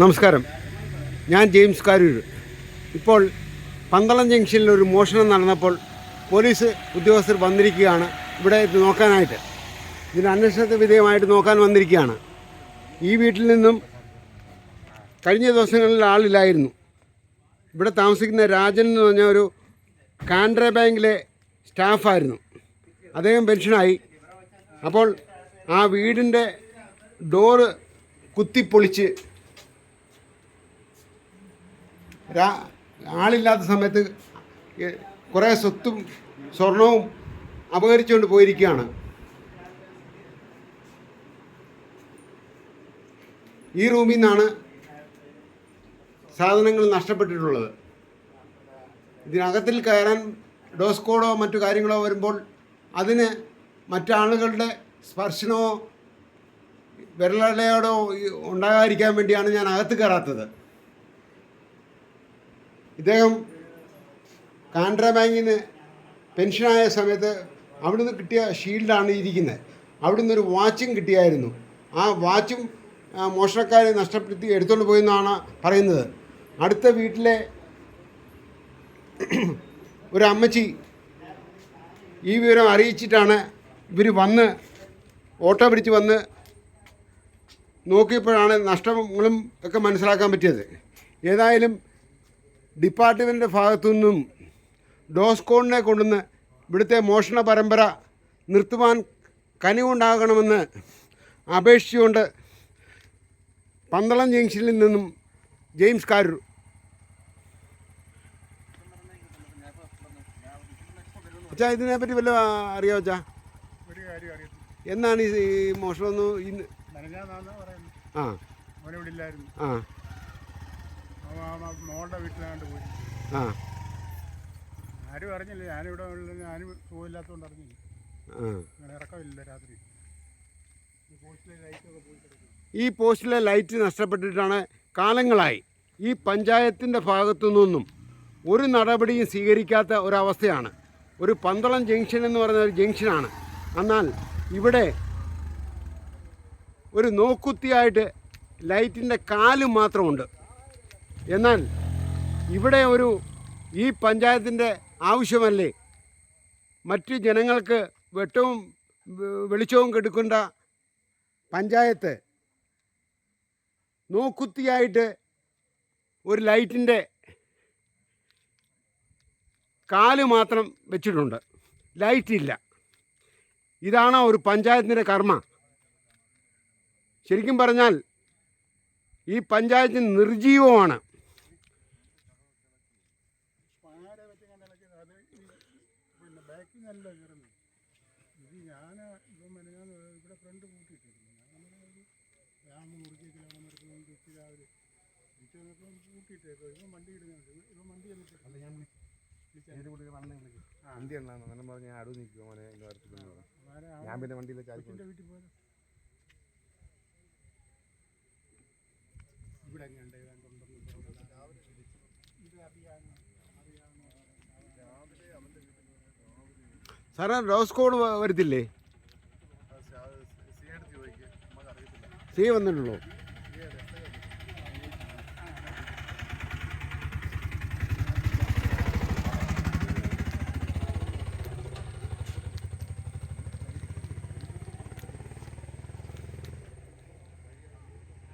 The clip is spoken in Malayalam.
നമസ്കാരം. ഞാൻ ജെയിംസ് കാരൂർ ഇപ്പോൾ പന്തളം ജംഗ്ഷനിൽ ഒരു മോഷണം നടന്നപ്പോൾ പോലീസ് ഉദ്യോഗസ്ഥർ വന്നിരിക്കുകയാണ്. ഇവിടെ ഇത് നോക്കാനായിട്ട്. ഇതിന് അന്വേഷണത്തിന് വിധേയമായിട്ട് നോക്കാൻ വന്നിരിക്കുകയാണ്. ഈ വീട്ടിൽ നിന്നും കഴിഞ്ഞ ദിവസങ്ങളിൽ ആളില്ലായിരുന്നു. ഇവിടെ താമസിക്കുന്ന രാജൻ എന്ന് പറഞ്ഞ ഒരു കാൻഡ്ര ബാങ്കിലെ സ്റ്റാഫായിരുന്നു. അദ്ദേഹം പെൻഷനായി അപ്പോൾ ആ വീടിന്റെ ഡോറ് കുത്തിപ്പൊളിച്ച് രാ ആളില്ലാത്ത സമയത്ത് കുറേ സ്വത്തും സ്വർണവും അപകരിച്ചുകൊണ്ട് പോയിരിക്കുകയാണ്. ഈ റൂമിൽ നിന്നാണ് സാധനങ്ങൾ നഷ്ടപ്പെട്ടിട്ടുള്ളത്. ഇതിനകത്തിൽ കയറാൻ ഡോസ് കോഡോ മറ്റു കാര്യങ്ങളോ വരുമ്പോൾ അതിന് മറ്റാളുകളുടെ സ്പർശനമോ വിരലടയോടോ ഉണ്ടാകാതിരിക്കാൻ വേണ്ടിയാണ് ഞാൻ അകത്ത് കയറാത്തത്. ഇദ്ദേഹം കാൻഡ്ര ബാങ്കിന് പെൻഷനായ സമയത്ത് അവിടുന്ന് കിട്ടിയ ഷീൽഡാണ് ഇരിക്കുന്നത്. അവിടുന്ന് ഒരു വാച്ചും കിട്ടിയായിരുന്നു. ആ വാച്ചും ആ, മോഷണക്കാർ നഷ്ടപ്പെടുത്തി എടുത്തുകൊണ്ട് പോയെന്നാണ് പറയുന്നത്. അടുത്ത വീട്ടിലെ ഒരു അമ്മച്ചി ഈ വിവരം അറിയിച്ചിട്ടാണ് ഇവർ വന്ന് ഓട്ടോ പിടിച്ച് വന്ന് നോക്കിയപ്പോഴാണ് നഷ്ടങ്ങളും ഒക്കെ മനസ്സിലാക്കാൻ പറ്റിയത്. ഏതായാലും ഡിപ്പാർട്ട്മെന്റിന്റെ ഭാഗത്തു നിന്നും ഡോസ്കോണിനെ കൊണ്ടുവന്ന് ഇവിടുത്തെ മോഷണ പരമ്പര നിർത്തുവാൻ കനിവുണ്ടാകണമെന്ന് അപേക്ഷിച്ചുകൊണ്ട് പന്തളം ജംഗ്ഷനിൽ നിന്നും ജെയിംസ് കാരൂർ. അച്ഛാ ഇതിനെപ്പറ്റി വല്ല അറിയാമോ അച്ഛാ? എന്നാണ് ഈ മോഷണമൊന്നും മോഷണം ഒന്ന് ആ. ആ. മോളുടെ വീട്ടിലാണ്ട് പോയി ആ. ആരും അറിഞ്ഞില്ല. ഞാനിവിടെ ഉള്ള ഞാനും സുഖമില്ലാത്തതുകൊണ്ട് അറിഞ്ഞില്ല. ആ. അങ്ങനെ ഇറക്കമില്ല രാത്രി. ഈ പോസ്റ്റിലെ ലൈറ്റ് നഷ്ടപ്പെട്ടിട്ടാണ് കാലങ്ങളായി. ഈ പഞ്ചായത്തിന്റെ ഭാഗത്തു നിന്നും ഒരു നടപടിയും സ്വീകരിക്കാത്ത ഒരവസ്ഥയാണ്. ഒരു പന്തളം ജംഗ്ഷൻ എന്ന് പറയുന്ന ഒരു ജംഗ്ഷനാണ്. എന്നാൽ ഇവിടെ ഒരു നോക്കുത്തിയായിട്ട് ലൈറ്റിന്റെ കാൽ മാത്രമുണ്ട്. എന്നാൽ ഇവിടെ ഒരു ഈ പഞ്ചായത്തിന്റെ ആവശ്യമല്ലേ? മറ്റ് ജനങ്ങൾക്ക് വെട്ടവും വെളിച്ചവും കെടുക്കേണ്ട പഞ്ചായത്ത് നോക്കുത്തിയായിട്ട് ഒരു ലൈറ്റിന്റെ കാൽ മാത്രം വെച്ചിട്ടുണ്ട്. ലൈറ്റില്ല. ഇതാണ് ഒരു പഞ്ചായത്തിന്റെ കർമ്മ? ശരിക്കും പറഞ്ഞാൽ ഈ പഞ്ചായത്ത് നിർജീവമാണ്. നല്ല കയറുന്നു ഇത് ഞാൻ ഇപ്പം ഞാൻ ഇവിടെ ഫ്രണ്ട് കൂട്ടിയിട്ടിരുന്നു. ഞാൻ നമ്മുടെ ഒരു അവിടെ മരത്ത് നോക്കി വെച്ച് രാവിലെ തിരിച്ച് വന്നപ്പോൾ കൂട്ടിയിട്ടേക്കോ? ഇവൻ വണ്ടി ഇടുന്നുണ്ട് ഇവൻ വണ്ടി എന്നിട്ട് അല്ല ഞാൻ വണ്ടി എണ്ണാന്ന് അങ്ങനെ പറഞ്ഞ്. ഞാൻ അടു നിൽക്കും മോനെ എന്റെ അടുത്ത് ഞാൻ പിന്നെ വണ്ടിയിലെ ചാരി കൊച്ചിന്റെ വീട്ടിൽ പോയത്. ഇവിടെ എങ്ങനെയുണ്ട് ഏതാണ്ടുണ്ടെന്ന് പറഞ്ഞു ഇത് അറിയാവുന്ന അറിയാവുന്ന രാവിലെ അവന്റെ വീട്ടിൽ സാറേ റോസ് കോഡ് വരത്തില്ലേ സി വന്നിട്ടുള്ളൂ